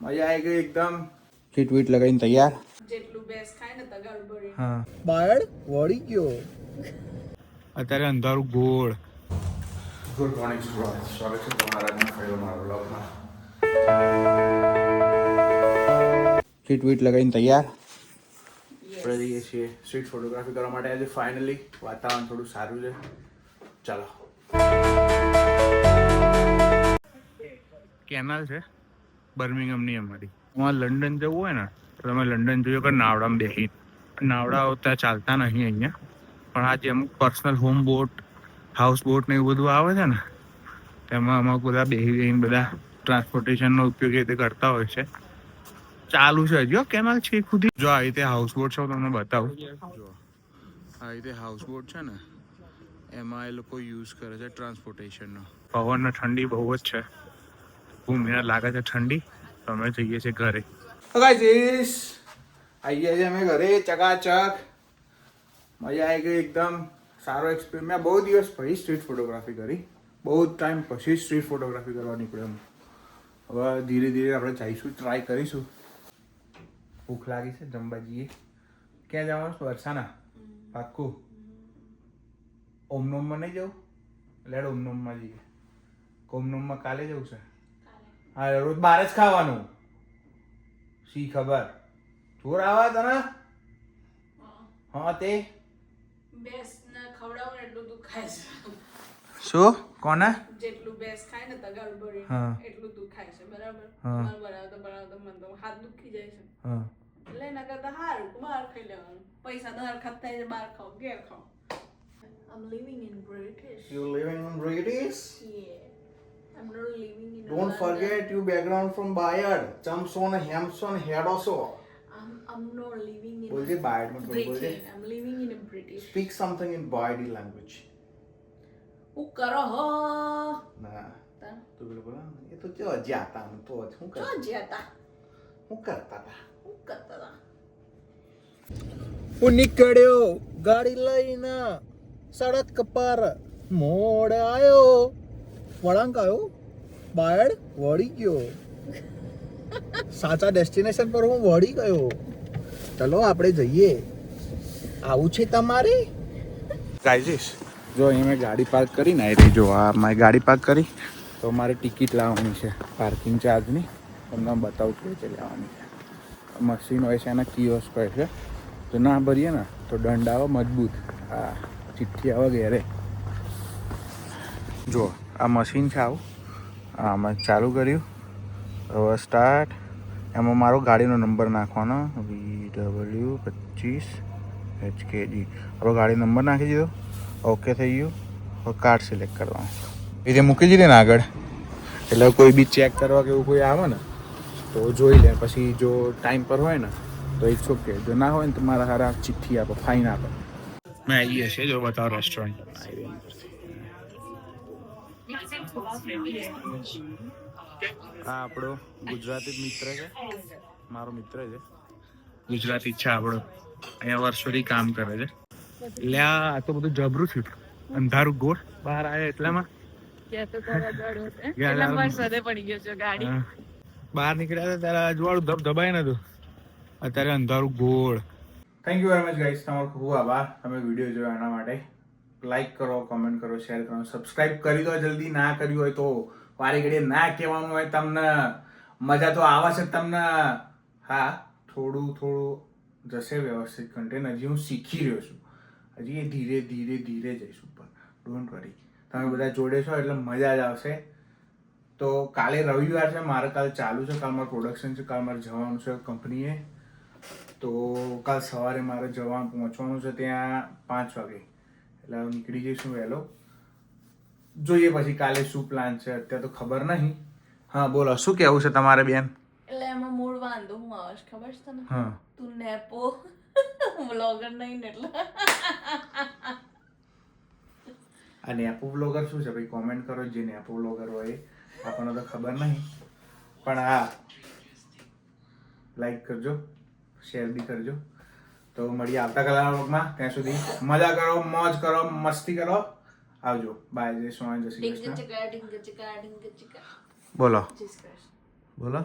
મજા આવી ગઈ એકદમ. કીટ વીટ લગાવીને તૈયાર. જેટલું બેસ ખાય ને તગાડ ભરી હા. બાળ વળી ગયો. અત્યારે અંધારું ગોળ. ગુડ મોર્નિંગ સ્વાગત છે તમારા આજના મારા બ્લોગમાં કીટ વીટ લગાવીને તૈયાર. આપણે જઈએ છીએ સ્ટ્રીટ ફોટોગ્રાફી કરવા માટે. આજે ફાઇનલી વાતાવરણ થોડું સારું છે. ચાલો. કેનાલ છે? બર્મિંગમની અમારી. તમારે લંડન જવું હોય ને તો તમે લંડન જોયો કે નાવડામાં બેસી નાવડાઓ ત્યાં ચાલતા નહીં અહીંયા. પણ આ જે અમુક personal home boat house boat ને એવું બધું આવે છે ને તેમાં અમુક બધા બેસી બેસીને બધા ટ્રાન્સપોર્ટેશનનો ઉપયોગ એ રીતે કરતા હોય છે. ચાલુ છે હજી હો, કેનાલ છે ખુદી. જો આ રીતે હાઉસ બોટ છે હું તમને બતાવું. જો આ રીતે હાઉસ બોટ છે ને એમાં એ લોકો યુઝ કરે છે ટ્રાન્સપોર્ટેશનનો પવનને ઠંડી બહુ જ છે. ભૂમિને લાગે છે ઠંડી, તો અમે જઈએ છીએ ઘરે. ગાઈસ આવી ગયા છે અમે ઘરે, ચકાચક. મજા આવી ગઈ એકદમ. સારો એક્સપિરિયન્સ મેં બહુ દિવસ પછી સ્ટ્રીટ ફોટોગ્રાફી કરી. બહુ જ ટાઈમ પછી સ્ટ્રીટ ફોટોગ્રાફી કરવા નીકળ્યો હવે ધીરે ધીરે આપણે જઈશું ટ્રાય કરીશું. ભૂખ લાગી છે જમવા જઈએ ક્યાં જવાનું વરસાના? પાક્કું? ઓમનોમમાં નહીં જવું? લેડ ઓમનોમમાં જઈએ. ઓમનોમમાં કાલે જવું છે? હા રોજ બહાર જ ખાવાનું. શી ખબર? ચોર આવા તને? હા. તે? બેસ ને ખવડાવું ને એટલું તું છે. શું? કોને? જેટલું બેસ ખાય ને તગાડ ભરી એટલું દુખાય છે બરાબર? હા. મારે બનાવતા મન તો હાથ દુખી જાય છે. હા. એટલે એના કરતા હારું બહાર ખાઈ લેવાનું. પૈસા તો હર ખાતા થાય છે બહાર ખાવ ઘેર ખાઓ. I'm living in British. You living in British? Yeah. I'm not living in Don't forget you background from Bayard. Chamson, Hampson, Hedoso. also. I'm I'm not living in બોલજે Bayard Britain. I'm living in a British. Speak something in બાયડી language. હું કરો હો ના તા તું પેલું બોલા એ તો જો જાતા હું તો શું તો કર જ્યાં તા હું કરતા હતા હું કરતા તા હું નીકળ્યો ગાડી લઈને સડક પર મોડ આયો વળાંક આવ્યો? બાયડ વળી ગયો. સાચા ડેસ્ટિનેશન પર હું વળી ગયો. ચલો આપણે જઈએ. આવું છે તમારે? ગાઈજીસ જો અહીં મેં ગાડી પાર્ક કરી ને રહી. જો આ મારી ગાડી પાર્ક કરી. તો મારે ટિકિટ લાવવાની છે પાર્કિંગ ચાર્જની તમને બતાવું કે છે લાવવાની છે. મશીન હોય છે એના કિયોસ્ક હોય છે. તો ના ભરીએ ને તો દંડ આવે મજબૂત. આ ચિઠ્ઠી આવે ઘેરે. જો આ મશીન છે આવું. આમાં ચાલુ કર્યું. હવે સ્ટાર્ટ એમાં મારો ગાડીનો નંબર નાખવાનો. વી ડબલ્યુ પચીસ એચ આપણો હવે ગાડી નંબર નાખી દીધો. ઓકે થઈ ગયું. હવે કાર્ડ સિલેક્ટ કરવાનું. એ રીતે મૂકી દીધી ને આગળ એટલે કોઈ બી ચેક કરવા કે એવું કોઈ આવે ને તો જોઈ લે. પછી જો ટાઈમ પર હોય ને તો ઇટ્સ ઓકે જો ના હોય ને તો મારા હારા ચિઠ્ઠી આપો ફાઇન આપો. મેં આવીએ છીએ જો બતાવો રેસ્ટોરન્ટ આ આપણો ગુજરાતી મિત્ર છે. મારો મિત્ર છે. ગુજરાતી છે આપણો. અહીંયા વર્ષોથી કામ કરે છે. એટલે આ તો બધું જબરું છે અંધારું ગોળ. બહાર આવ્યા એટલામાં. બહાર નીકળ્યા હતા ત્યારે અજવાળું ધબ ધબાઈ નતું. અત્યારે અંધારું ગોળ. Thank you very much guys તમારો ખૂબ આભાર. તમે વીડિયો જોયો એના માટે. લાઈક કરો કમેન્ટ કરો શેર કરો સબસ્ક્રાઈબ કરી દો જલ્દી. ના કર્યું હોય તો વારે ઘડીએ ના કહેવાનું હોય તમને. મજા તો આવે છે તમને. હા, થોડું થોડું જશે વ્યવસ્થિત કન્ટેન્ટ હજી હું શીખી રહ્યો છું. હજી એ ધીરે ધીરે ધીરે જઈશ ઉપર ડોન્ટ વરી તમે બધા જોડે છો એટલે મજા જ આવશે. તો કાલે રવિવાર છે, મારે કાલે ચાલુ છે, કાલ મારું પ્રોડક્શન છે, કાલ મારે જવાનું છે કંપનીએ તો કાલ સવારે મારે જવાનું પહોંચવાનું છે ત્યાં પાંચ વાગે. એટલે હવે નીકળી જઈશું વહેલો. જોઈએ પછી કાલે શું પ્લાન છે અત્યારે તો ખબર નહીં. હા બોલો શું કહેવું છે તમારે બેન? એટલે એમાં મૂળ વાંધો હું આવે ખબર છે તને? હા. તું નેપો. વ્લોગર નહીં ને એટલે. આ નેપો બ્લોગર શું છે? ભાઈ કોમેન્ટ કરો જે નેપો બ્લોગર હોય આપણને તો ખબર નહીં. પણ હા લાઈક કરજો શેર બી કરજો. તો મળીએ આવતાકાલના વ્લોગમાં ત્યાં સુધી મજા કરો મોજ કરો મસ્તી કરો. આવજો. બાય. જય સ્વામી જય શ્રી કૃષ્ણ. બોલો. બોલો.